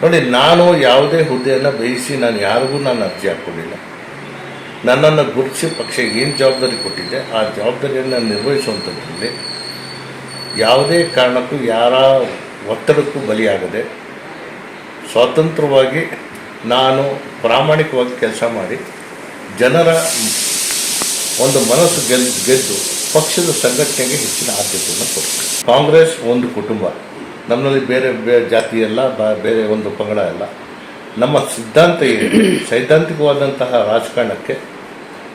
ನೋಡಿ, ನಾನು ಯಾವುದೇ ಹುದ್ದೆಯನ್ನು ಬೇಯಿಸಿ ನಾನು ಯಾರಿಗೂ ನಾನು ಅರ್ಜಿ ಹಾಕ್ಕೊಂಡಿಲ್ಲ. ನನ್ನನ್ನು ಗುರುತಿಸಿ ಪಕ್ಷ ಏನು ಜವಾಬ್ದಾರಿ ಕೊಟ್ಟಿದೆ, ಆ ಜವಾಬ್ದಾರಿಯನ್ನು ನಿರ್ವಹಿಸುವಂಥದ್ರಲ್ಲಿ ಯಾವುದೇ ಕಾರಣಕ್ಕೂ ಯಾರ ಒತ್ತಡಕ್ಕೂ ಬಲಿಯಾಗದೆ ಸ್ವತಂತ್ರವಾಗಿ ನಾನು ಪ್ರಾಮಾಣಿಕವಾಗಿ ಕೆಲಸ ಮಾಡಿ ಜನರ ಒಂದು ಮನಸ್ಸು ಗೆದ್ದು ಗೆದ್ದು ಪಕ್ಷದ ಸಂಘಟನೆಗೆ ಹೆಚ್ಚಿನ ಆದ್ಯತೆಯನ್ನು ಕೊಡ್ತೀನಿ. ಕಾಂಗ್ರೆಸ್ ಒಂದು ಕುಟುಂಬ. ನಮ್ಮಲ್ಲಿ ಬೇರೆ ಬೇರೆ ಜಾತಿ ಎಲ್ಲ ಬೇರೆ ಒಂದು ಪಂಗಡ ಎಲ್ಲ. ನಮ್ಮ ಸಿದ್ಧಾಂತ ಏನು ಸೈದ್ಧಾಂತಿಕವಾದಂತಹ ರಾಜಕಾರಣಕ್ಕೆ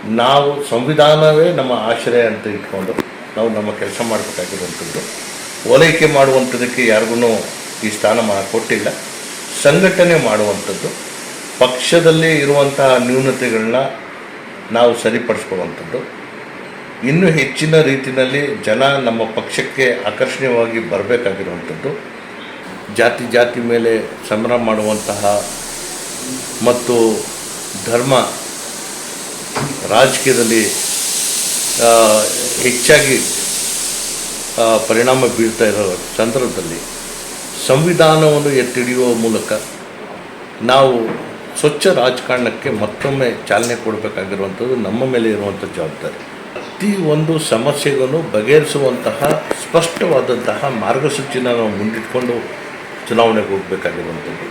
ನಾವು ಸಂವಿಧಾನವೇ ನಮ್ಮ ಆಶ್ರಯ ಅಂತ ಇಟ್ಕೊಂಡು ನಾವು ನಮ್ಮ ಕೆಲಸ ಮಾಡಬೇಕಾಗಿರುವಂಥದ್ದು ಓಲೈಕೆ ಮಾಡುವಂಥದ್ದಕ್ಕೆ ಯಾರಿಗೂ ಈ ಸ್ಥಾನಮಾನ ಕೊಟ್ಟಿಲ್ಲ. ಸಂಘಟನೆ ಮಾಡುವಂಥದ್ದು, ಪಕ್ಷದಲ್ಲಿ ಇರುವಂತಹ ನ್ಯೂನತೆಗಳನ್ನ ನಾವು ಸರಿಪಡಿಸ್ಕೊಳ್ಳುವಂಥದ್ದು. ಇನ್ನೂ ಹೆಚ್ಚಿನ ರೀತಿಯಲ್ಲಿ ಜನ ನಮ್ಮ ಪಕ್ಷಕ್ಕೆ ಆಕರ್ಷಣೀಯವಾಗಿ ಬರಬೇಕಾಗಿರುವಂಥದ್ದು. ಜಾತಿ ಜಾತಿ ಮೇಲೆ ಸಂಭ್ರಮ ಮಾಡುವಂತಹ ಮತ್ತು ಧರ್ಮ ರಾಜಕೀಯದಲ್ಲಿ ಹೆಚ್ಚಾಗಿ ಪರಿಣಾಮ ಬೀಳ್ತಾ ಇರೋ ಸಂದರ್ಭದಲ್ಲಿ ಸಂವಿಧಾನವನ್ನು ಎತ್ತಿಡಿಯುವ ಮೂಲಕ ನಾವು ಸ್ವಚ್ಛ ರಾಜಕಾರಣಕ್ಕೆ ಮತ್ತೊಮ್ಮೆ ಚಾಲನೆ ಕೊಡಬೇಕಾಗಿರುವಂಥದ್ದು ನಮ್ಮ ಮೇಲೆ ಇರುವಂಥ ಜವಾಬ್ದಾರಿ. ಪ್ರತಿ ಒಂದು ಸಮಸ್ಯೆಗೂ ಬಗೆಹರಿಸುವಂತಹ ಸ್ಪಷ್ಟವಾದಂತಹ ಮಾರ್ಗಸೂಚಿನ ನಾವು ಮುಂದಿಟ್ಕೊಂಡು ಚುನಾವಣೆಗೆ ಹೋಗಬೇಕಾಗಿರುವಂಥದ್ದು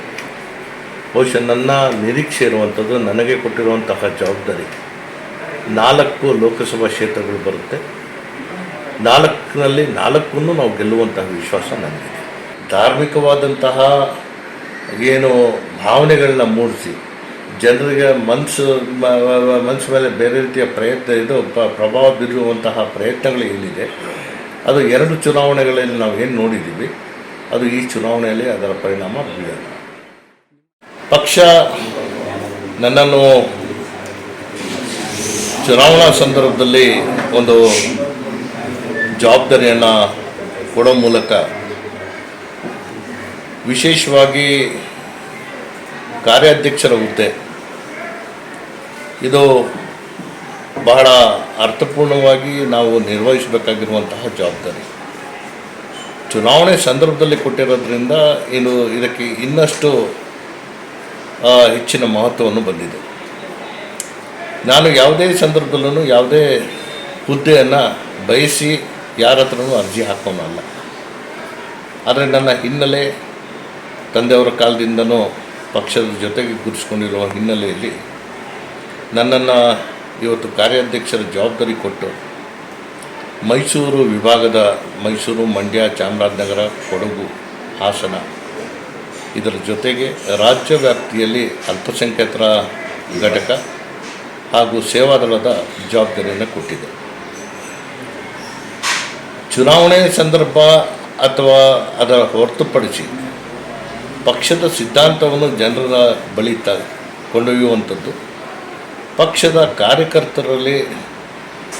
ಬಹುಶಃ ನನ್ನ ನಿರೀಕ್ಷೆ ಇರುವಂಥದ್ದು ನನಗೆ ಕೊಟ್ಟಿರುವಂತಹ ಜವಾಬ್ದಾರಿ ನಾಲ್ಕು ಲೋಕಸಭಾ ಕ್ಷೇತ್ರಗಳು ಬರುತ್ತೆ. ನಾಲ್ಕರಲ್ಲಿ ನಾಲ್ಕನ್ನು ನಾವು ಗೆಲ್ಲುವಂತಹ ವಿಶ್ವಾಸ ನನಗಿದೆ. ಧಾರ್ಮಿಕವಾದಂತಹ ಏನು ಭಾವನೆಗಳನ್ನ ಮೂಡಿಸಿ, ಜನರಿಗೆ ಮನಸ್ಸು ಮನಸ್ಸು ಮೇಲೆ ಬೇರೆ ರೀತಿಯ ಪ್ರಯತ್ನ ಇದು ಪ್ರಭಾವ ಬೀರುವಂತಹ ಪ್ರಯತ್ನಗಳು ಏನಿದೆ, ಅದು ಎರಡು ಚುನಾವಣೆಗಳಲ್ಲಿ ನಾವು ಏನು ನೋಡಿದ್ದೀವಿ ಅದು ಈ ಚುನಾವಣೆಯಲ್ಲಿ ಅದರ ಪರಿಣಾಮ ಬೀಳಲ್ಲ ಪಕ್ಷ ನನ್ನನ್ನು ಚುನಾವಣಾ ಸಂದರ್ಭದಲ್ಲಿ ಒಂದು ಜವಾಬ್ದಾರಿಯನ್ನು ಕೊಡೋ ಮೂಲಕ ವಿಶೇಷವಾಗಿ ಕಾರ್ಯಾಧ್ಯಕ್ಷರ ಹುದ್ದೆ. ಇದು ಬಹಳ ಅರ್ಥಪೂರ್ಣವಾಗಿ ನಾವು ನಿರ್ವಹಿಸಬೇಕಾಗಿರುವಂತಹ ಜವಾಬ್ದಾರಿ. ಚುನಾವಣೆ ಸಂದರ್ಭದಲ್ಲಿ ಕೊಟ್ಟಿರೋದ್ರಿಂದ ಇನ್ನು ಇದಕ್ಕೆ ಇನ್ನಷ್ಟು ಹೆಚ್ಚಿನ ಮಹತ್ವವನ್ನು ಬಂದಿದೆ. ನಾನು ಯಾವುದೇ ಸಂದರ್ಭದಲ್ಲೂ ಯಾವುದೇ ಹುದ್ದೆಯನ್ನು ಬಯಸಿ ಯಾರ ಹತ್ರನೂ ಅರ್ಜಿ ಹಾಕೋನಲ್ಲ. ಆದರೆ ನನ್ನ ಹಿನ್ನೆಲೆ ತಂದೆಯವರ ಕಾಲದಿಂದನೂ ಪಕ್ಷದ ಜೊತೆಗೆ ಗುರುಸ್ಕೊಂಡಿರುವ ಹಿನ್ನೆಲೆಯಲ್ಲಿ ನನ್ನನ್ನು ಇವತ್ತು ಕಾರ್ಯಾಧ್ಯಕ್ಷರ ಜವಾಬ್ದಾರಿ ಕೊಟ್ಟು ಮೈಸೂರು ವಿಭಾಗದ ಮೈಸೂರು ಮಂಡ್ಯ ಚಾಮರಾಜನಗರ ಕೊಡಗು ಹಾಸನ. ಇದರ ಜೊತೆಗೆ ರಾಜ್ಯ ವ್ಯಾಪ್ತಿಯಲ್ಲಿ ಅಲ್ಪಸಂಖ್ಯಾತರ ಘಟಕ ಹಾಗೂ ಸೇವಾದಳದ ಜವಾಬ್ದಾರಿಯನ್ನು ಕೊಟ್ಟಿದೆ. ಚುನಾವಣೆ ಸಂದರ್ಭ ಅಥವಾ ಅದರ ಹೊರತುಪಡಿಸಿ ಪಕ್ಷದ ಸಿದ್ಧಾಂತವನ್ನು ಜನರ ಬಳಿ ತ ಕೊಂಡೊಯ್ಯುವಂಥದ್ದು, ಪಕ್ಷದ ಕಾರ್ಯಕರ್ತರಲ್ಲಿ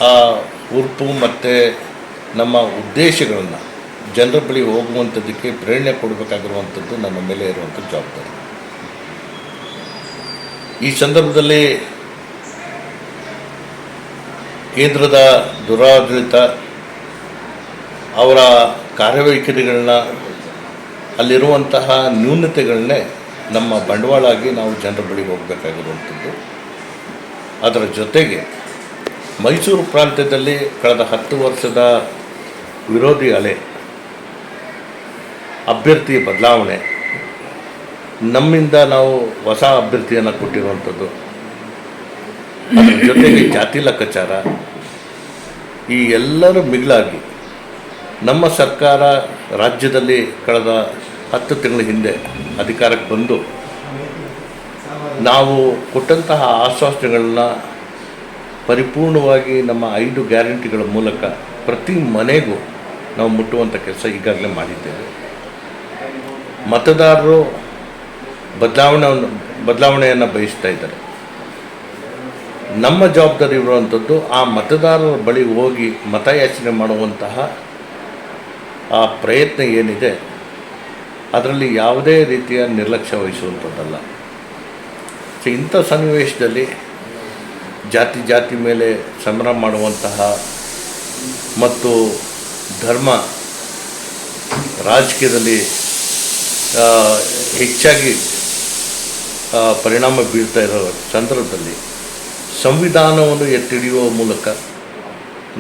ಆ ಉರುಪು ಮತ್ತು ನಮ್ಮ ಉದ್ದೇಶಗಳನ್ನು ಜನರ ಬಳಿ ಹೋಗುವಂಥದ್ದಕ್ಕೆ ಪ್ರೇರಣೆ ಕೊಡಬೇಕಾಗಿರುವಂಥದ್ದು ನಮ್ಮ ಮೇಲೆ ಇರುವಂಥ ಜವಾಬ್ದಾರಿ. ಈ ಸಂದರ್ಭದಲ್ಲಿ ಕೇಂದ್ರದ ದುರಾಡಳಿತ ಅವರ ಕಾರ್ಯವೈಖರಿಗಳನ್ನ ಅಲ್ಲಿರುವಂತಹ ನ್ಯೂನತೆಗಳನ್ನೇ ನಮ್ಮ ಬಂಡವಾಳ ಆಗಿ ನಾವು ಜನರ ಬಳಿ ಹೋಗಬೇಕಾಗಿರುವಂಥದ್ದು. ಅದರ ಜೊತೆಗೆ ಮೈಸೂರು ಪ್ರಾಂತ್ಯದಲ್ಲಿ ಕಳೆದ ಹತ್ತು ವರ್ಷದ ವಿರೋಧಿ ಅಲೆ, ಅಭ್ಯರ್ಥಿ ಬದಲಾವಣೆ, ನಮ್ಮಿಂದ ನಾವು ಹೊಸ ಅಭ್ಯರ್ಥಿಯನ್ನು ಕೊಟ್ಟಿರುವಂಥದ್ದು. ಜೊತೆಗೆ ಜಾತಿ ಲೆಕ್ಕಾಚಾರ, ಈ ಎಲ್ಲರೂ ಮಿಗಿಲಾಗಿ ನಮ್ಮ ಸರ್ಕಾರ ರಾಜ್ಯದಲ್ಲಿ ಕಳೆದ ಹತ್ತು ತಿಂಗಳ ಹಿಂದೆ ಅಧಿಕಾರಕ್ಕೆ ಬಂದು ನಾವು ಕೊಟ್ಟಂತಹ ಆಶ್ವಾಸನೆಗಳನ್ನ ಪರಿಪೂರ್ಣವಾಗಿ ನಮ್ಮ ಐದು ಗ್ಯಾರಂಟಿಗಳ ಮೂಲಕ ಪ್ರತಿ ಮನೆಗೂ ನಾವು ಮುಟ್ಟುವಂಥ ಕೆಲಸ ಈಗಾಗಲೇ ಮಾಡಿದ್ದೇವೆ. ಮತದಾರರು ಬದಲಾವಣೆ ಬದಲಾವಣೆಯನ್ನು ಬಯಸ್ತಾ ಇದ್ದಾರೆ. ನಮ್ಮ ಜವಾಬ್ದಾರಿ ಇರುವಂಥದ್ದು ಆ ಮತದಾರರ ಬಳಿ ಹೋಗಿ ಮತಯಾಚನೆ ಮಾಡುವಂತಹ ಆ ಪ್ರಯತ್ನ ಏನಿದೆ, ಅದರಲ್ಲಿ ಯಾವುದೇ ರೀತಿಯ ನಿರ್ಲಕ್ಷ್ಯ ವಹಿಸುವಂಥದ್ದಲ್ಲ. ಸೊ ಇಂಥ ಸನ್ನಿವೇಶದಲ್ಲಿ ಜಾತಿ ಜಾತಿ ಮೇಲೆ ಸಂಭ್ರಮ ಮಾಡುವಂತಹ ಮತ್ತು ಧರ್ಮ ರಾಜಕೀಯದಲ್ಲಿ ಹೆಚ್ಚಾಗಿ ಪರಿಣಾಮ ಬೀಳ್ತಾ ಇರೋ ಸಂದರ್ಭದಲ್ಲಿ ಸಂವಿಧಾನವನ್ನು ಎತ್ತಿಡಿಯುವ ಮೂಲಕ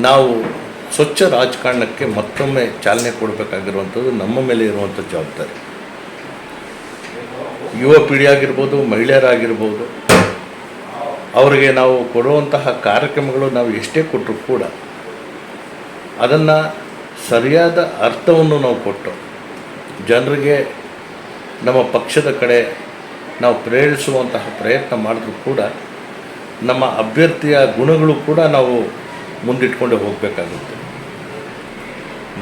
ನಾವು ಸ್ವಚ್ಛ ರಾಜಕಾರಣಕ್ಕೆ ಮತ್ತೊಮ್ಮೆ ಚಾಲನೆ ಕೊಡಬೇಕಾಗಿರುವಂಥದ್ದು ನಮ್ಮ ಮೇಲೆ ಇರುವಂಥ ಜವಾಬ್ದಾರಿ. ಯುವ ಪೀಳಿಗೆ ಆಗಿರ್ಬೋದು ಮಹಿಳೆಯರಾಗಿರ್ಬೋದು ಅವರಿಗೆ ನಾವು ಕೊಡುವಂತಹ ಕಾರ್ಯಕ್ರಮಗಳು ನಾವು ಎಷ್ಟೇ ಕೊಟ್ಟರೂ ಕೂಡ ಅದನ್ನು ಸರಿಯಾದ ಅರ್ಥವನ್ನು ನಾವು ಕೊಟ್ಟು ಜನರಿಗೆ ನಮ್ಮ ಪಕ್ಷದ ಕಡೆ ನಾವು ಪ್ರೇರಿಸುವಂತಹ ಪ್ರಯತ್ನ ಮಾಡಿದ್ರೂ ಕೂಡ ನಮ್ಮ ಅಭ್ಯರ್ಥಿಯ ಗುಣಗಳು ಕೂಡ ನಾವು ಮುಂದಿಟ್ಕೊಂಡು ಹೋಗಬೇಕಾಗುತ್ತೆ.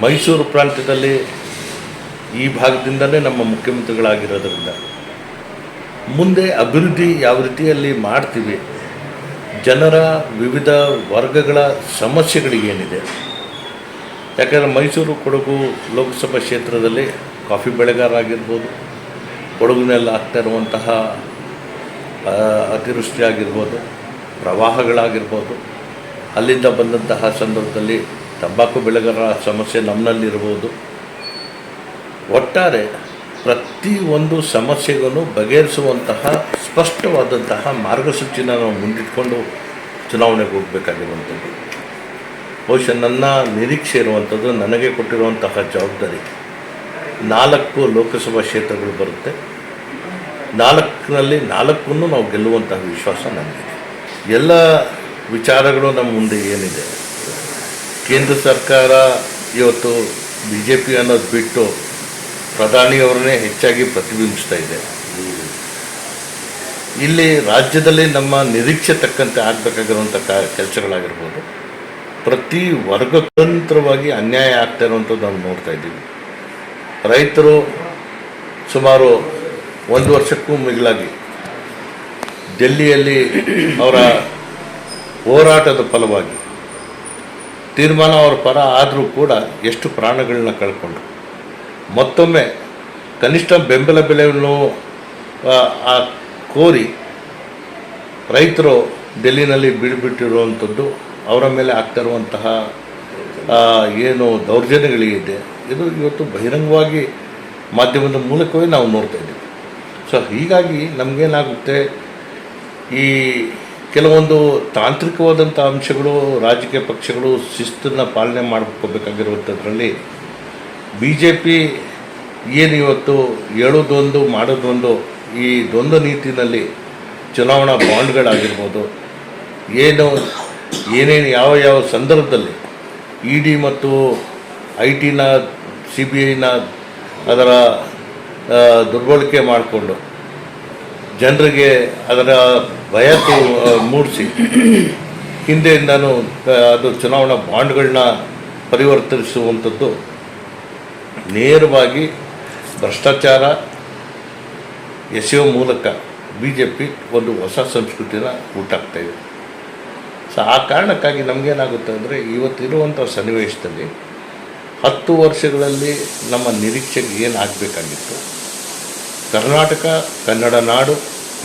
ಮೈಸೂರು ಪ್ರಾಂತ್ಯದಲ್ಲಿ ಈ ಭಾಗದಿಂದಲೇ ನಮ್ಮ ಮುಖ್ಯಮಂತ್ರಿಗಳಾಗಿರೋದ್ರಿಂದ ಮುಂದೆ ಅಭಿವೃದ್ಧಿ ಯಾವ ರೀತಿಯಲ್ಲಿ ಮಾಡ್ತೀವಿ ಜನರ ವಿವಿಧ ವರ್ಗಗಳ ಸಮಸ್ಯೆಗಳಿಗೇನಿದೆ. ಯಾಕಂದರೆ ಮೈಸೂರು ಕೊಡಗು ಲೋಕಸಭಾ ಕ್ಷೇತ್ರದಲ್ಲಿ ಕಾಫಿ ಬೆಳೆಗಾರ ಆಗಿರ್ಬೋದು ಕೊಡಗಿನಲ್ಲಿ ಆಗ್ತಾ ಇರುವಂತಹ ಅತಿವೃಷ್ಟಿ ಆಗಿರ್ಬೋದು, ಪ್ರವಾಹಗಳಾಗಿರ್ಬೋದು, ಅಲ್ಲಿಂದ ಬಂದಂತಹ ಸಂದರ್ಭದಲ್ಲಿ ತಂಬಾಕು ಬೆಳೆಗಾರರ ಸಮಸ್ಯೆ ನಮ್ಮಲ್ಲಿರ್ಬೋದು ಒಟ್ಟಾರೆ ಪ್ರತಿ ಒಂದು ಸಮಸ್ಯೆಗೂ ಬಗೆಹರಿಸುವಂತಹ ಸ್ಪಷ್ಟವಾದಂತಹ ಮಾರ್ಗಸೂಚಿನ ನಾವು ಮುಂದಿಟ್ಕೊಂಡು ಚುನಾವಣೆಗೆ ಹೋಗಬೇಕಾಗಿರುವಂಥದ್ದು. ಬಹುಶಃ ನನ್ನ ನಿರೀಕ್ಷೆ ಇರುವಂಥದ್ದು, ನನಗೆ ಕೊಟ್ಟಿರುವಂತಹ ಜವಾಬ್ದಾರಿ ನಾಲ್ಕು ಲೋಕಸಭಾ ಕ್ಷೇತ್ರಗಳು ಬರುತ್ತೆ. ನಾಲ್ಕಿನಲ್ಲಿ ನಾಲ್ಕನ್ನು ನಾವು ಗೆಲ್ಲುವಂತಹ ವಿಶ್ವಾಸ ನನಗಿದೆ ಎಲ್ಲ ವಿಚಾರಗಳು ನಮ್ಮ ಮುಂದೆ ಏನಿದೆ? ಕೇಂದ್ರ ಸರ್ಕಾರ ಇವತ್ತು ಬಿ ಜೆ ಪಿ ಅನ್ನೋದು ಬಿಟ್ಟು ಪ್ರಧಾನಿಯವರನ್ನೇ ಹೆಚ್ಚಾಗಿ ಪ್ರತಿಬಿಂಬಿಸ್ತಾ ಇದೆ. ಇಲ್ಲಿ ರಾಜ್ಯದಲ್ಲಿ ನಮ್ಮ ನಿರೀಕ್ಷೆ ತಕ್ಕಂತೆ ಆಗಬೇಕಾಗಿರುವಂಥ ಕೆಲಸಗಳಾಗಿರ್ಬೋದು. ಪ್ರತಿ ವರ್ಗತಂತ್ರವಾಗಿ ಅನ್ಯಾಯ ಆಗ್ತಾ ಇರುವಂಥದ್ದು ನಾವು ನೋಡ್ತಾ ಇದ್ದೀವಿ. ರೈತರು ಸುಮಾರು ಒಂದು ವರ್ಷಕ್ಕೂ ಮಿಗಿಲಾಗಿ ಡೆಲ್ಲಿಯಲ್ಲಿ ಅವರ ಹೋರಾಟದ ಫಲವಾಗಿ ತೀರ್ಮಾನ ಅವರ ಪರ ಆದರೂ ಕೂಡ ಎಷ್ಟು ಪ್ರಾಣಗಳನ್ನ ಕಳ್ಕೊಂಡ್ರು. ಮತ್ತೊಮ್ಮೆ ಕನಿಷ್ಠ ಬೆಂಬಲ ಬೆಲೆಯನ್ನು ಕೋರಿ ರೈತರು ಡೆಲ್ಲಿನಲ್ಲಿ ಬೀಳ್ಬಿಟ್ಟಿರುವಂಥದ್ದು, ಅವರ ಮೇಲೆ ಆಗ್ತಾ ಇರುವಂತಹ ಏನು ದೌರ್ಜನ್ಯಗಳಿದೆ ಇದು ಇವತ್ತು ಬಹಿರಂಗವಾಗಿ ಮಾಧ್ಯಮದ ಮೂಲಕವೇ ನಾವು ನೋಡ್ತಾ ಇದ್ದೀವಿ. ಸೊ ಹೀಗಾಗಿ ನಮಗೇನಾಗುತ್ತೆ, ಈ ಕೆಲವೊಂದು ತಾಂತ್ರಿಕವಾದಂಥ ಅಂಶಗಳು, ರಾಜಕೀಯ ಪಕ್ಷಗಳು ಶಿಸ್ತನ್ನು ಪಾಲನೆ ಮಾಡ್ಕೋಬೇಕಾಗಿರುವಂಥದ್ರಲ್ಲಿ ಬಿ ಜೆ ಪಿ ಏನು ಇವತ್ತು ಹೇಳೋದೊಂದು ಮಾಡೋದೊಂದು ಈ ದ್ವಂದ್ವ ನೀತಿನಲ್ಲಿ ಚುನಾವಣಾ ಬಾಂಡ್ಗಳಾಗಿರ್ಬೋದು, ಏನು, ಏನೇನು ಯಾವ ಯಾವ ಸಂದರ್ಭದಲ್ಲಿ ಇ ಡಿ ಮತ್ತು ಐ ಟಿನ ಸಿ ಬಿ ಐನ ಅದರ ದುರ್ಬಳಕೆ ಮಾಡಿಕೊಂಡು ಜನರಿಗೆ ಅದರ ಭಯ ಮೂಡಿಸಿ ಹಿಂದೆ ನಾನು ಅದು ಚುನಾವಣಾ ಬಾಂಡ್ಗಳನ್ನ ಪರಿವರ್ತಿಸುವಂಥದ್ದು ನೇರವಾಗಿ ಭ್ರಷ್ಟಾಚಾರ ಎಸೆಯುವ ಮೂಲಕ ಬಿ ಜೆ ಪಿ ಒಂದು ಹೊಸ ಸಂಸ್ಕೃತಿನ ಹುಟ್ಟಾಕ್ತಾ ಇದೆ. ಸೊ ಆ ಕಾರಣಕ್ಕಾಗಿ ನಮಗೇನಾಗುತ್ತೆ ಅಂದರೆ ಇವತ್ತಿರುವಂಥ ಸನ್ನಿವೇಶದಲ್ಲಿ ಹತ್ತು ವರ್ಷಗಳಲ್ಲಿ ನಮ್ಮ ನಿರೀಕ್ಷೆಗೆ ಏನು ಆಗಬೇಕಾಗಿತ್ತು? ಕರ್ನಾಟಕ, ಕನ್ನಡ ನಾಡು,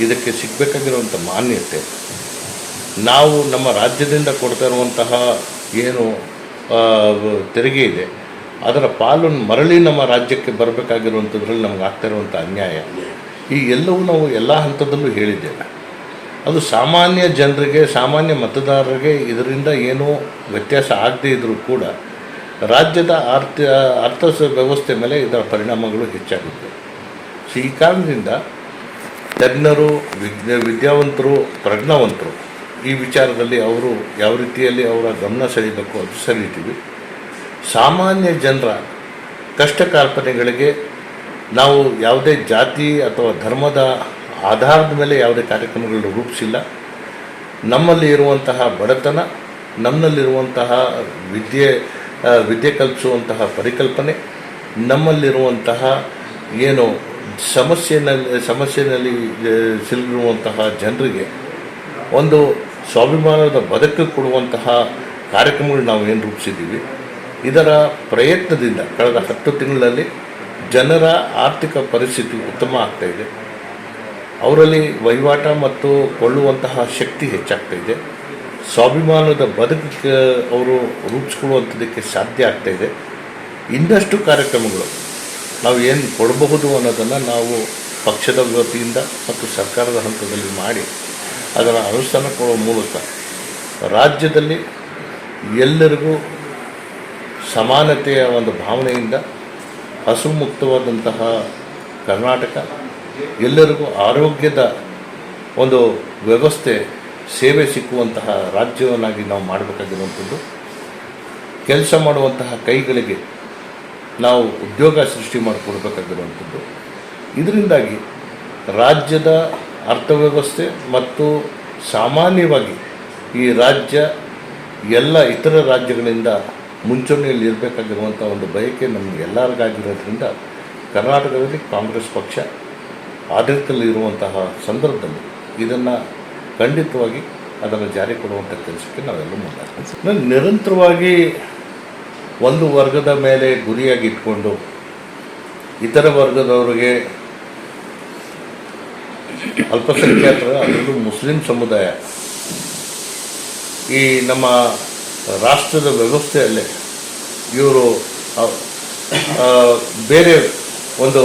ಇದಕ್ಕೆ ಸಿಗಬೇಕಾಗಿರುವಂಥ ಮಾನ್ಯತೆ. ನಾವು ನಮ್ಮ ರಾಜ್ಯದಿಂದ ಕೊಡ್ತಾ ಇರುವಂತಹ ಏನು ತೆರಿಗೆ ಇದೆ. ಅದರ ಪಾಲನ್ನು ಮರಳಿ ನಮ್ಮ ರಾಜ್ಯಕ್ಕೆ ಬರಬೇಕಾಗಿರುವಂಥದ್ರಲ್ಲಿ ನಮ್ಗೆ ಆಗ್ತಾ ಇರುವಂಥ ಅನ್ಯಾಯ. ಈ ಎಲ್ಲವೂ ನಾವು ಎಲ್ಲ ಹಂತದಲ್ಲೂ ಹೇಳಿದ್ದೇವೆ. ಅದು ಸಾಮಾನ್ಯ ಜನರಿಗೆ, ಸಾಮಾನ್ಯ ಮತದಾರರಿಗೆ ಇದರಿಂದ ಏನೂ ವ್ಯತ್ಯಾಸ ಆಗದೇ ಇದ್ದರೂ ಕೂಡ ರಾಜ್ಯದ ಆರ್ಥ ಅರ್ಥ ವ್ಯವಸ್ಥೆ ಮೇಲೆ ಇದರ ಪರಿಣಾಮಗಳು ಹೆಚ್ಚಾಗುತ್ತೆ. ಸೊ ಈ ಕಾರಣದಿಂದ ತಜ್ಞರು, ವಿಜ್ಞ, ವಿದ್ಯಾವಂತರು, ಪ್ರಜ್ಞಾವಂತರು ಈ ವಿಚಾರದಲ್ಲಿ ಅವರು ಯಾವ ರೀತಿಯಲ್ಲಿ ಅವರ ಗಮನ ಸೆಳೀಬೇಕು ಅದು ಸೆಳೀತೀವಿ ಸಾಮಾನ್ಯ ಜನರ ಕಷ್ಟ ಕಾರ್ಪಣೆಗಳಿಗೆ ನಾವು ಯಾವುದೇ ಜಾತಿ ಅಥವಾ ಧರ್ಮದ ಆಧಾರದ ಮೇಲೆ ಯಾವುದೇ ಕಾರ್ಯಕ್ರಮಗಳನ್ನು ರೂಪಿಸಿಲ್ಲ. ನಮ್ಮಲ್ಲಿ ಇರುವಂತಹ ಬಡತನ ನಮ್ಮಲ್ಲಿರುವಂತಹ ವಿದ್ಯೆ ವಿದ್ಯೆ ಕಲ್ಪಿಸುವಂತಹ ಪರಿಕಲ್ಪನೆ, ನಮ್ಮಲ್ಲಿರುವಂತಹ ಏನು ಸಮಸ್ಯೆನಲ್ಲಿ, ಸಮಸ್ಯೆಯಲ್ಲಿ ಸಿಲುಗಿರುವಂತಹ ಜನರಿಗೆ ಒಂದು ಸ್ವಾಭಿಮಾನದ ಬದುಕು ಕೊಡುವಂತಹ ಕಾರ್ಯಕ್ರಮಗಳು ನಾವು ಏನು ರೂಪಿಸಿದ್ದೀವಿ. ಇದರ ಪ್ರಯತ್ನದಿಂದ ಕಳೆದ ಹತ್ತು ತಿಂಗಳಲ್ಲಿ ಜನರ ಆರ್ಥಿಕ ಪರಿಸ್ಥಿತಿ ಉತ್ತಮ ಆಗ್ತಾ ಇದೆ. ಅವರಲ್ಲಿ ವಹಿವಾಟ ಮತ್ತು ಕೊಳ್ಳುವಂತಹ ಶಕ್ತಿ ಹೆಚ್ಚಾಗ್ತಾ ಇದೆ. ಸ್ವಾಭಿಮಾನದ ಬದುಕಿಗೆ ಅವರು ರೂಪಿಸ್ಕೊಳ್ಳುವಂಥದ್ದಕ್ಕೆ ಸಾಧ್ಯ ಆಗ್ತಾ ಇದೆ. ಇನ್ನಷ್ಟು ಕಾರ್ಯಕ್ರಮಗಳು ನಾವು ಏನು ಕೊಡಬಹುದು ಅನ್ನೋದನ್ನು ನಾವು ಪಕ್ಷದ ವತಿಯಿಂದ ಮತ್ತು ಸರ್ಕಾರದ ಹಂತದಲ್ಲಿ ಮಾಡಿ ಅದರ ಅನುಷ್ಠಾನ ಕೊಡುವ ಮೂಲಕ ರಾಜ್ಯದಲ್ಲಿ ಎಲ್ಲರಿಗೂ ಸಮಾನತೆಯ ಒಂದು ಭಾವನೆಯಿಂದ ಹಸು ಮುಕ್ತವಾದಂತಹ ಕರ್ನಾಟಕ, ಎಲ್ಲರಿಗೂ ಆರೋಗ್ಯದ ಒಂದು ವ್ಯವಸ್ಥೆ, ಸೇವೆ ಸಿಕ್ಕುವಂತಹ ರಾಜ್ಯವನ್ನಾಗಿ ನಾವು ಮಾಡಬೇಕಾಗಿರುವಂಥದ್ದು. ಕೆಲಸ ಮಾಡುವಂತಹ ಕೈಗಳಿಗೆ ನಾವು ಉದ್ಯೋಗ ಸೃಷ್ಟಿ ಮಾಡಿಕೊಡ್ಬೇಕಾಗಿರುವಂಥದ್ದು. ಇದರಿಂದಾಗಿ ರಾಜ್ಯದ ಅರ್ಥವ್ಯವಸ್ಥೆ ಮತ್ತು ಸಾಮಾನ್ಯವಾಗಿ ಈ ರಾಜ್ಯ ಎಲ್ಲ ಇತರ ರಾಜ್ಯಗಳಿಂದ ಮುಂಚೂಣಿಯಲ್ಲಿ ಇರಬೇಕಾಗಿರುವಂಥ ಒಂದು ಬಯಕೆ ನಮಗೆ ಎಲ್ಲರಿಗಾಗಿರೋದ್ರಿಂದ ಕರ್ನಾಟಕದಲ್ಲಿ ಕಾಂಗ್ರೆಸ್ ಪಕ್ಷ ಆಡಳಿತದಲ್ಲಿ ಇರುವಂತಹ ಸಂದರ್ಭದಲ್ಲಿ ಇದನ್ನು ಖಂಡಿತವಾಗಿ ಅದನ್ನು ಜಾರಿ ಕೊಡುವಂಥ ಕೆಲಸಕ್ಕೆ ನಾವೆಲ್ಲ ಮುಂದಾಗ್ತೀವಿ. ನಿರಂತರವಾಗಿ ಒಂದು ವರ್ಗದ ಮೇಲೆ ಗುರಿಯಾಗಿ ಇಟ್ಕೊಂಡು ಇತರ ವರ್ಗದವರಿಗೆ ಅಲ್ಪಸಂಖ್ಯಾತರ, ಅದರಲ್ಲೂ ಮುಸ್ಲಿಂ ಸಮುದಾಯ, ಈ ನಮ್ಮ ರಾಷ್ಟ್ರದ ವ್ಯವಸ್ಥೆಯಲ್ಲೇ ಇವರು ಬೇರೆ ಒಂದು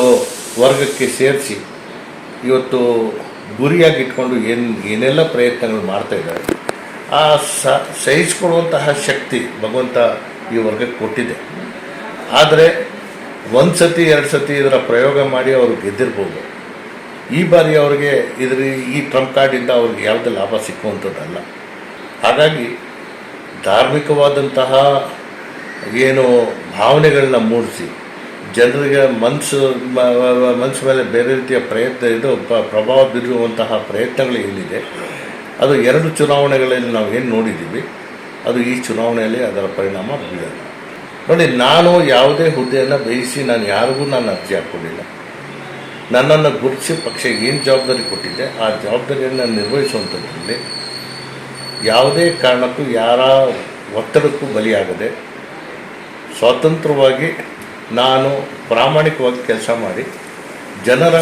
ವರ್ಗಕ್ಕೆ ಸೇರಿಸಿ ಇವತ್ತು ಗುರಿಯಾಗಿಟ್ಕೊಂಡು ಏನು, ಏನೆಲ್ಲ ಪ್ರಯತ್ನಗಳು ಮಾಡ್ತಾ ಇದ್ದಾರೆ, ಆ ಸ, ಸಹಿಸಿಕೊಳ್ಳುವಂತಹ ಶಕ್ತಿ ಭಗವಂತ ಈ ವರ್ಗಕ್ಕೆ ಕೊಟ್ಟಿದೆ. ಆದರೆ ಒಂದು ಸತಿ, ಎರಡು ಸತಿ ಇದರ ಪ್ರಯೋಗ ಮಾಡಿ ಅವರು ಗೆದ್ದಿರ್ಬೋದು. ಈ ಬಾರಿ ಅವರಿಗೆ ಇದರ, ಈ ಟ್ರಂಪ್ ಕಾರ್ಡಿಂದ ಅವ್ರಿಗೆ ಯಾವುದೇ ಲಾಭ ಸಿಕ್ಕುವಂಥದ್ದಲ್ಲ ಹಾಗಾಗಿ ಧಾರ್ಮಿಕವಾದಂತಹ ಏನು ಭಾವನೆಗಳನ್ನ ಮೂಡಿಸಿ, ಜನರಿಗೆ ಮನಸ್ಸು ಮನಸ್ಸು ಮೇಲೆ ಬೇರೆ ರೀತಿಯ ಪ್ರಯತ್ನ ಇದು ಪ್ರಭಾವ ಬೀರುವಂತಹ ಪ್ರಯತ್ನಗಳು ಏನಿದೆ, ಅದು ಎರಡು ಚುನಾವಣೆಗಳಲ್ಲಿ ನಾವು ಏನು ನೋಡಿದ್ದೀವಿ, ಅದು ಈ ಚುನಾವಣೆಯಲ್ಲಿ ಅದರ ಪರಿಣಾಮ ಬೀಳಲ್ಲ ನೋಡಿ, ನಾನು ಯಾವುದೇ ಹುದ್ದೆಯನ್ನು ಬಯಸಿ ನಾನು ಯಾರಿಗೂ ನಾನು ಅರ್ಜಿ ಹಾಕ್ಕೊಂಡಿಲ್ಲ. ನನ್ನನ್ನು ಗುರುತಿಸಿ ಪಕ್ಷ ಏನು ಜವಾಬ್ದಾರಿ ಕೊಟ್ಟಿದೆ, ಆ ಜವಾಬ್ದಾರಿಯನ್ನು ನಿರ್ವಹಿಸುವಂಥದ್ರಲ್ಲಿ ಯಾವುದೇ ಕಾರಣಕ್ಕೂ ಯಾರ ಒತ್ತಡಕ್ಕೂ ಬಲಿಯಾಗದೆ ಸ್ವತಂತ್ರವಾಗಿ ನಾನು ಪ್ರಾಮಾಣಿಕವಾಗಿ ಕೆಲಸ ಮಾಡಿ ಜನರ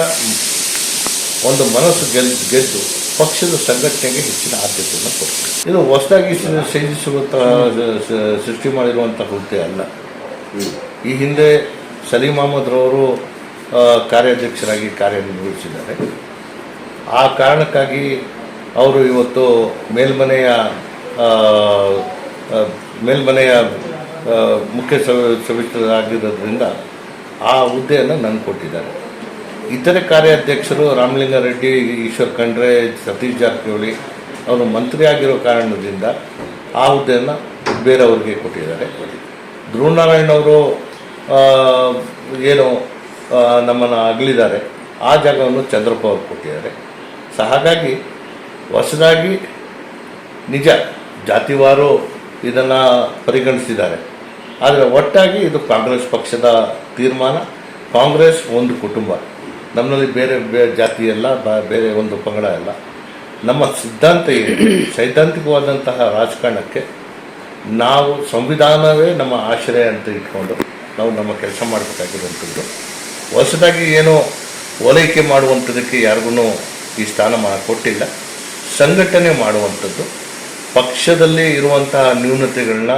ಒಂದು ಮನಸ್ಸು ಗೆಲ್, ಗೆದ್ದು ಪಕ್ಷದ ಸಂಘಟನೆಗೆ ಹೆಚ್ಚಿನ ಆದ್ಯತೆಯನ್ನು ಕೊಡ್ತೀನಿ. ಇದು ಹೊಸದಾಗಿ ಸೇವಿಸುವಂತಹ ಸೃಷ್ಟಿ ಮಾಡಿರುವಂಥ ಹುದ್ದೆ ಅಲ್ಲ. ಈ ಹಿಂದೆ ಸಲೀಂ ಅಹಮದ್ರವರು ಕಾರ್ಯಾಧ್ಯಕ್ಷರಾಗಿ ಕಾರ್ಯನಿರ್ವಹಿಸಿದ್ದಾರೆ. ಆ ಕಾರಣಕ್ಕಾಗಿ ಅವರು ಇವತ್ತು ಮೇಲ್ಮನೆಯ ಮೇಲ್ಮನೆಯ ಮುಖ್ಯ ಸವಿತರಾಗಿರೋದ್ರಿಂದ ಆ ಹುದ್ದೆಯನ್ನು ನನಗೆ ಕೊಟ್ಟಿದ್ದಾರೆ. ಇತರೆ ಕಾರ್ಯಾಧ್ಯಕ್ಷರು ರಾಮಲಿಂಗಾರೆಡ್ಡಿ, ಈಶ್ವರ್ ಖಂಡ್ರೆ, ಸತೀಶ್ ಜಾರಕಿಹೊಳಿ ಅವರು ಮಂತ್ರಿ ಆಗಿರೋ ಕಾರಣದಿಂದ ಆ ಹುದ್ದೆಯನ್ನು ಬೇರೆಯವ್ರಿಗೆ ಕೊಟ್ಟಿದ್ದಾರೆ. ಧ್ರುವನಾರಾಯಣವರು ಏನು ನಮ್ಮನ್ನು ಅಗಲಿದ್ದಾರೆ. ಆ ಜಾಗವನ್ನು ಚಂದ್ರಪ್ಪ ಅವರು ಕೊಟ್ಟಿದ್ದಾರೆ. ಸೊ ಹಾಗಾಗಿ ಹೊಸದಾಗಿ ನಿಜ ಜಾತಿವಾರು ಇದನ್ನು ಪರಿಗಣಿಸಿದ್ದಾರೆ. ಆದರೆ ಒಟ್ಟಾಗಿ ಇದು ಕಾಂಗ್ರೆಸ್ ಪಕ್ಷದ ತೀರ್ಮಾನ, ಕಾಂಗ್ರೆಸ್ ಒಂದು ಕುಟುಂಬ. ನಮ್ಮಲ್ಲಿ ಬೇರೆ ಬೇರೆ ಜಾತಿ ಎಲ್ಲ ಬೇರೆ ಒಂದು ಪಂಗಡ ಎಲ್ಲ. ನಮ್ಮ ಸಿದ್ಧಾಂತ ಏನು ಸೈದ್ಧಾಂತಿಕವಾದಂತಹ ರಾಜಕಾರಣಕ್ಕೆ ನಾವು ಸಂವಿಧಾನವೇ ನಮ್ಮ ಆಶ್ರಯ ಅಂತ ಇಟ್ಕೊಂಡು ನಾವು ನಮ್ಮ ಕೆಲಸ ಮಾಡಬೇಕಾಗಿರುವಂಥದ್ದು ಹೊಸದಾಗಿ ಏನೋ ಓಲೈಕೆ ಮಾಡುವಂಥದಕ್ಕೆ ಯಾರಿಗೂ ಈ ಸ್ಥಾನಮಾನ ಕೊಟ್ಟಿಲ್ಲ. ಸಂಘಟನೆ ಮಾಡುವಂಥದ್ದು, ಪಕ್ಷದಲ್ಲಿ ಇರುವಂತಹ ನ್ಯೂನತೆಗಳನ್ನ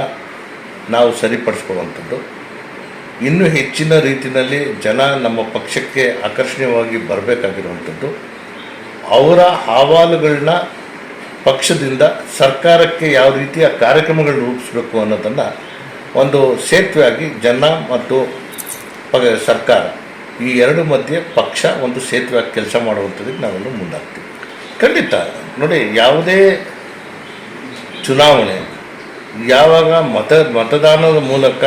ನಾವು ಸರಿಪಡಿಸ್ಕೊಳ್ಳುವಂಥದ್ದು. ಇನ್ನೂ ಹೆಚ್ಚಿನ ರೀತಿಯಲ್ಲಿ ಜನ ನಮ್ಮ ಪಕ್ಷಕ್ಕೆ ಆಕರ್ಷಣೀಯವಾಗಿ ಬರಬೇಕಾಗಿರುವಂಥದ್ದು. ಅವರ ಅಹವಾಲುಗಳನ್ನ ಪಕ್ಷದಿಂದ ಸರ್ಕಾರಕ್ಕೆ ಯಾವ ರೀತಿಯ ಕಾರ್ಯಕ್ರಮಗಳನ್ನ ರೂಪಿಸಬೇಕು ಅನ್ನೋದನ್ನು ಒಂದು ಸೇತುವೆಯಾಗಿ ಜನ ಮತ್ತು ಪ- ಸರ್ಕಾರ ಈ ಎರಡು ಮಧ್ಯೆ ಪಕ್ಷ ಒಂದು ಸೇತುವೆಯಾಗಿ ಕೆಲಸ ಮಾಡುವಂಥದ್ದಕ್ಕೆ ನಾವೆಲ್ಲ ಮುಂದಾಗ್ತೀವಿ. ಖಂಡಿತ. ನೋಡಿ, ಯಾವುದೇ ಚುನಾವಣೆ, ಯಾವಾಗ ಮತ, ಮತದಾನದ ಮೂಲಕ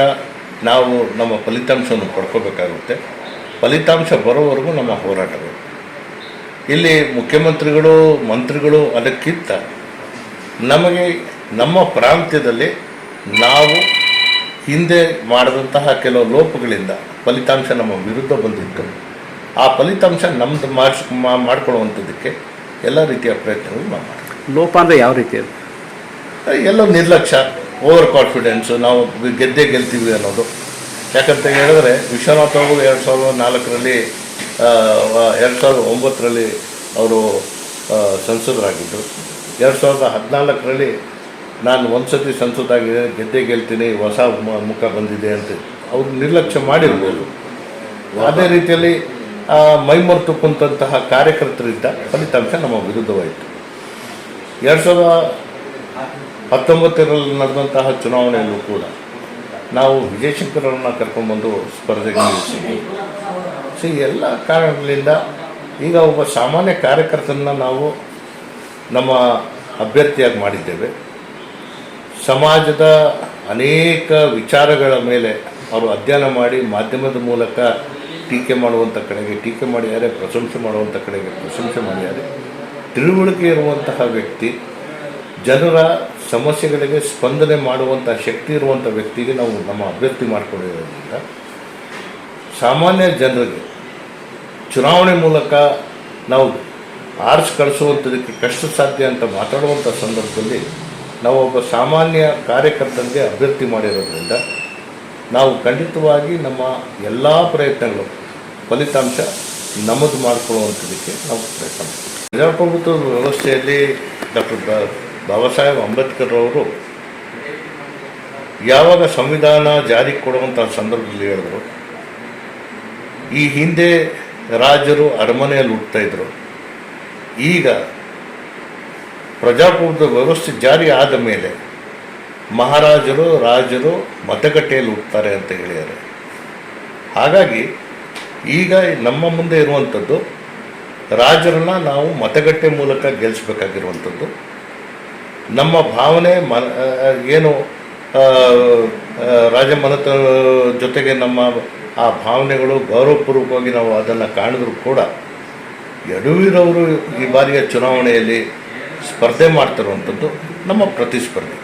ನಾವು ನಮ್ಮ ಫಲಿತಾಂಶವನ್ನು ಪಡ್ಕೋಬೇಕಾಗುತ್ತೆ. ಫಲಿತಾಂಶ ಬರೋವರೆಗೂ ನಮ್ಮ ಹೋರಾಟಗಳು. ಇಲ್ಲಿ ಮುಖ್ಯಮಂತ್ರಿಗಳು, ಮಂತ್ರಿಗಳು ಅದಕ್ಕಿಂತ ನಮಗೆ ನಮ್ಮ ಪ್ರಾಂತ್ಯದಲ್ಲಿ ನಾವು ಹಿಂದೆ ಮಾಡಿದಂತಹ ಕೆಲವು ಲೋಪಗಳಿಂದ ಫಲಿತಾಂಶ ನಮ್ಮ ವಿರುದ್ಧ ಬಂದಿತ್ತು. ಆ ಫಲಿತಾಂಶ ನಮ್ಮದು ಮಾಡಿಸ್ ಮಾಡ್ಕೊಳ್ಳುವಂಥದ್ದಕ್ಕೆ ಎಲ್ಲ ರೀತಿಯ ಪ್ರಯತ್ನಗಳು ನಾವು ಮಾಡ್ತೀವಿ. ಲೋಪ ಅಂದರೆ ಯಾವ ರೀತಿ ಅದು? ಎಲ್ಲೋ ನಿರ್ಲಕ್ಷ್ಯ ಓವರ್ ಕಾನ್ಫಿಡೆನ್ಸು ನಾವು ಗೆದ್ದೇ ಗೆಲ್ತೀವಿ ಅನ್ನೋದು. ಯಾಕಂತ ಹೇಳಿದ್ರೆ ವಿಶ್ವನಾಥ್ ಅವರು ಎರಡು ಸಾವಿರದ ನಾಲ್ಕರಲ್ಲಿ ಎರಡು ಸಾವಿರದ ಒಂಬತ್ತರಲ್ಲಿ ಅವರು ಸಂಸದರಾಗಿದ್ದರು. ಎರಡು ಸಾವಿರದ ಹದಿನಾಲ್ಕರಲ್ಲಿ ನಾನು ಒಂದು ಸತಿ ಸಂಸದಾಗಿದೆ ಗೆದ್ದೆ ಗೆಲ್ತೀನಿ ಹೊಸ ಮುಖ ಬಂದಿದೆ ಅಂತ ಅವರು ನಿರ್ಲಕ್ಷ್ಯ ಮಾಡಿರ್ಬೋದು. ಅದೇ ರೀತಿಯಲ್ಲಿ ಮೈಮರೆತು ಕುಂತಹ ಕಾರ್ಯಕರ್ತರಿದ್ದ ಫಲಿತಾಂಶ ನಮ್ಮ ವಿರುದ್ಧವಾಯಿತು. ಎರಡು ಸಾವಿರದ ಹತ್ತೊಂಬತ್ತರಲ್ಲಿ ನಡೆದಂತಹ ಚುನಾವಣೆಯಲ್ಲೂ ಕೂಡ ನಾವು ವಿಜಯಶಂಕರನ್ನು ಕರ್ಕೊಂಡ್ಬಂದು ಸ್ಪರ್ಧೆಗೆ ನಿಲ್ಲಿಸಿದ್ವಿ. ಸೊ ಎಲ್ಲ ಕಾರಣಗಳಿಂದ ಈಗ ಒಬ್ಬ ಸಾಮಾನ್ಯ ಕಾರ್ಯಕರ್ತನ ನಾವು ನಮ್ಮ ಅಭ್ಯರ್ಥಿಯಾಗಿ ಮಾಡಿದ್ದೇವೆ. ಸಮಾಜದ ಅನೇಕ ವಿಚಾರಗಳ ಮೇಲೆ ಅವರು ಅಧ್ಯಯನ ಮಾಡಿ ಮಾಧ್ಯಮದ ಮೂಲಕ ಟೀಕೆ ಮಾಡುವಂಥ ಕಡೆಗೆ, ಟೀಕೆ ಮಾಡಿದ್ದಾರೆ ಪ್ರಶಂಸೆ ಮಾಡುವಂಥ ಕಡೆಗೆ ಪ್ರಶಂಸೆ ಮಾಡಿದ್ದಾರೆ ತಿಳುವಳಿಕೆ ಇರುವಂತಹ ವ್ಯಕ್ತಿ, ಜನರ ಸಮಸ್ಯೆಗಳಿಗೆ ಸ್ಪಂದನೆ ಮಾಡುವಂಥ ಶಕ್ತಿ ಇರುವಂಥ ವ್ಯಕ್ತಿಗೆ ನಾವು ನಮ್ಮ ಅಭ್ಯರ್ಥಿ ಮಾಡಿಕೊಂಡಿರೋದ್ರಿಂದ ಸಾಮಾನ್ಯ ಜನರಿಗೆ ಚುನಾವಣೆ ಮೂಲಕ ನಾವು ಆರ್ಸ್ ಕಳಿಸುವಂಥದಕ್ಕೆ ಕಷ್ಟ ಸಾಧ್ಯ ಅಂತ ಮಾತಾಡುವಂಥ ಸಂದರ್ಭದಲ್ಲಿ ನಾವು ಒಬ್ಬ ಸಾಮಾನ್ಯ ಕಾರ್ಯಕರ್ತನಿಗೆ ಅಭ್ಯರ್ಥಿ ಮಾಡಿರೋದ್ರಿಂದ ನಾವು ಖಂಡಿತವಾಗಿ ನಮ್ಮ ಎಲ್ಲ ಪ್ರಯತ್ನಗಳು ಫಲಿತಾಂಶ ನಮ್ಮದು ಮಾಡಿಕೊಳ್ಳುವಂಥದಕ್ಕೆ ನಾವು ಪ್ರಯತ್ನ ಪ್ರಜಾಪ್ರಭುತ್ವ ವ್ಯವಸ್ಥೆಯಲ್ಲಿ ಡಾಕ್ಟರ್ ಬಾಬಾ ಸಾಹೇಬ್ ಅಂಬೇಡ್ಕರ್ ಅವರು ಯಾವಾಗ ಸಂವಿಧಾನ ಜಾರಿಗೆ ಕೊಡುವಂಥ ಸಂದರ್ಭದಲ್ಲಿ ಹೇಳಿದ್ರು, ಈ ಹಿಂದೆ ರಾಜರು ಅರಮನೆಯಲ್ಲಿ ಹುಟ್ಟುತ್ತಿದ್ದರು ಈಗ ಪ್ರಜಾಪ್ರಭುತ್ವ ವ್ಯವಸ್ಥೆ ಜಾರಿ ಆದ ಮೇಲೆ ಮಹಾರಾಜರು, ರಾಜರು ಮತಗಟ್ಟೆಯಲ್ಲಿ ಹುಟ್ಟುತ್ತಾರೆ ಅಂತ ಹೇಳಿದ್ದಾರೆ. ಹಾಗಾಗಿ ಈಗ ನಮ್ಮ ಮುಂದೆ ಇರುವಂಥದ್ದು ರಾಜರನ್ನ ನಾವು ಮತಗಟ್ಟೆ ಮೂಲಕ ಗೆಲ್ಲಿಸ್ಬೇಕಾಗಿರುವಂಥದ್ದು ನಮ್ಮ ಭಾವನೆ ಮನ ಏನು ರಾಜ ಮನತ ಜೊತೆಗೆ ನಮ್ಮ ಆ ಭಾವನೆಗಳು ಗೌರವಪೂರ್ವಕವಾಗಿ ನಾವು ಅದನ್ನು ಕಾಣಿದ್ರು ಕೂಡ ಯಡುವೀರವರು ಈ ಬಾರಿಯ ಚುನಾವಣೆಯಲ್ಲಿ ಸ್ಪರ್ಧೆ ಮಾಡ್ತಿರುವಂಥದ್ದು ನಮ್ಮ ಪ್ರತಿಸ್ಪರ್ಧಿ.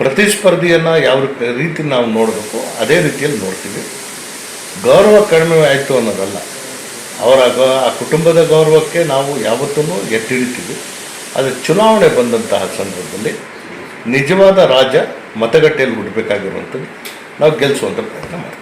ಪ್ರತಿಸ್ಪರ್ಧಿಯನ್ನು ಯಾವ ರೀತಿ ನಾವು ನೋಡಬೇಕು, ಅದೇ ರೀತಿಯಲ್ಲಿ ನೋಡ್ತೀವಿ. ಗೌರವ ಕಡಿಮೆ ಆಯಿತು ಅನ್ನೋದಲ್ಲ. ಅವರ ಆ ಕುಟುಂಬದ ಗೌರವಕ್ಕೆ ನಾವು ಯಾವತ್ತೂ ಎತ್ತಿ ಅದು ಚುನಾವಣೆ ಬಂದಂತಹ ಸಂದರ್ಭದಲ್ಲಿ ನಿಜವಾದ ರಾಜ ಮತಗಟ್ಟೆಯಲ್ಲಿ ಹುಡ್ಬೇಕಾಗಿರುವಂಥದ್ದು ನಾವು ಗೆಲ್ಲಿಸುವಂಥ ಪ್ರಯತ್ನ ಮಾಡ್ತೀವಿ.